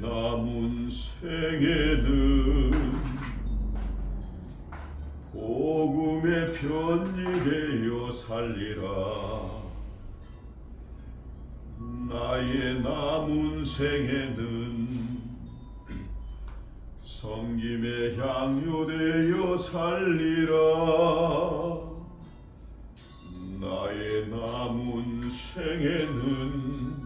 남은 생에는 복음의 편지되어 살리라. 나의 남은 생에는 성김의 향유되어 살리라. 나의 남은 생에는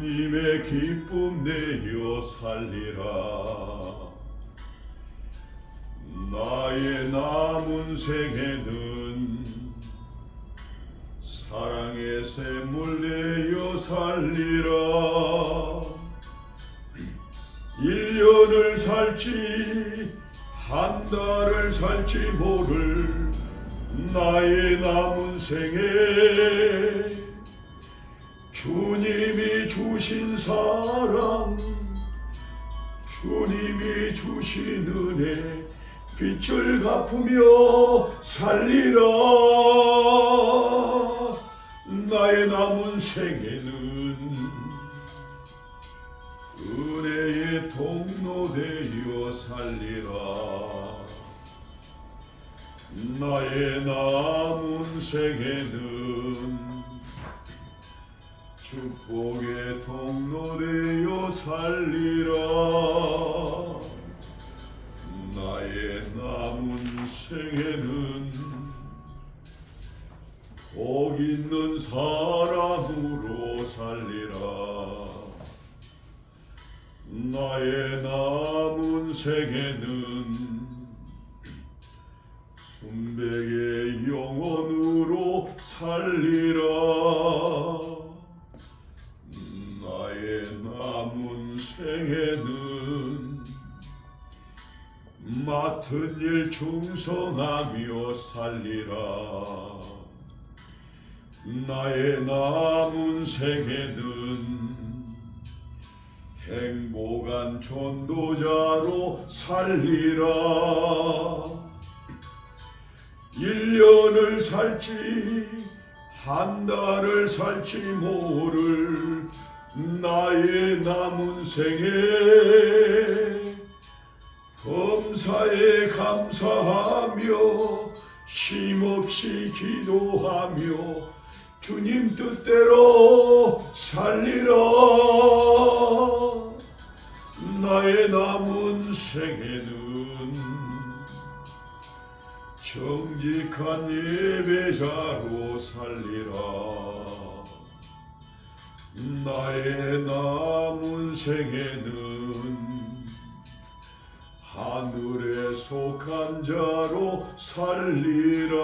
주님의 기쁨 내어 살리라. 나의 남은 생에는 사랑의 샘물 내어 살리라. 일년을 살지 한 달을 살지 모를 나의 남은 생에 주님이 주신 사랑 주님이 주신 은혜 빛을 갚으며 살리라. 나의 남은 생에는 은혜의 통로 되어 살리라. 나의 남은 생에는 축복의 통로 되어 살리라. 나의 남은 생에는 복 있는 사람으로 살리라. 나의 남은 생에는 순백의 생에는 맡은 일 충성하며 살리라. 나의 남은 생에는 행복한 전도자로 살리라. 일년을 살지 한 달을 살지 모를 나의 남은 생에 범사에 감사하며 쉼없이 기도하며 주님 뜻대로 살리라. 나의 남은 생에는 정직한 예배자로 살리라 나의 남은 생에는 하늘에 속한 자로 살리라